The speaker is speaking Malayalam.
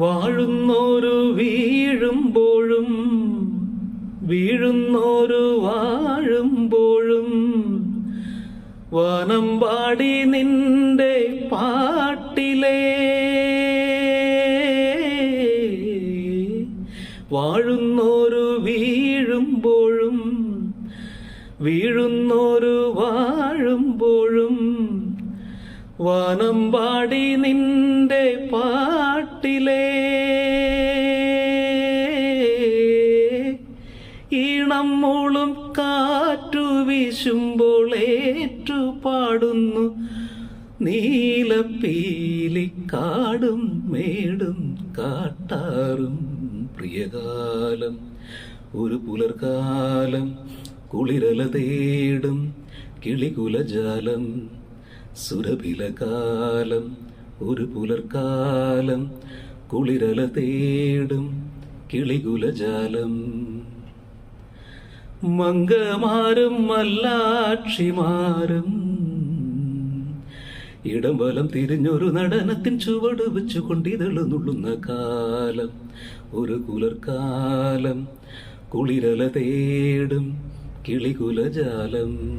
വാഴുന്നോരു വീഴുമ്പോഴും വീഴുന്നോരു വാഴുമ്പോഴും വനം പാടി നിന്റെ പാട്ടിലേ. വാഴുന്നോരു വീഴുമ്പോഴും വീഴുന്നോരു വാഴുമ്പോഴും വനം പാടി നിന്റെ പാട്ടിലേ ഈണം മൂളും കാറ്റു വീശുമ്പോൾ ഏറ്റു പാടുന്നു നീലപ്പീലി കാടും മേടും കാട്ടാറും പ്രിയകാലം. ഒരു പുലർകാലം കുളിരല തേടും കിളികുലജാലം സുരഭിലകാലം ഒരു പുലർക്കാലം കുളിരല തേടും കിളികുലജാലം. മംഗമാരും മല്ലാക്ഷിമാരും ഇടം വലം തിരിഞ്ഞൊരു നടനത്തിൻ ചുവട് വെച്ചു കൊണ്ടിതൾ കാലം. ഒരു കുലർക്കാലം കുളിരല തേടും കിളികുലജാലം.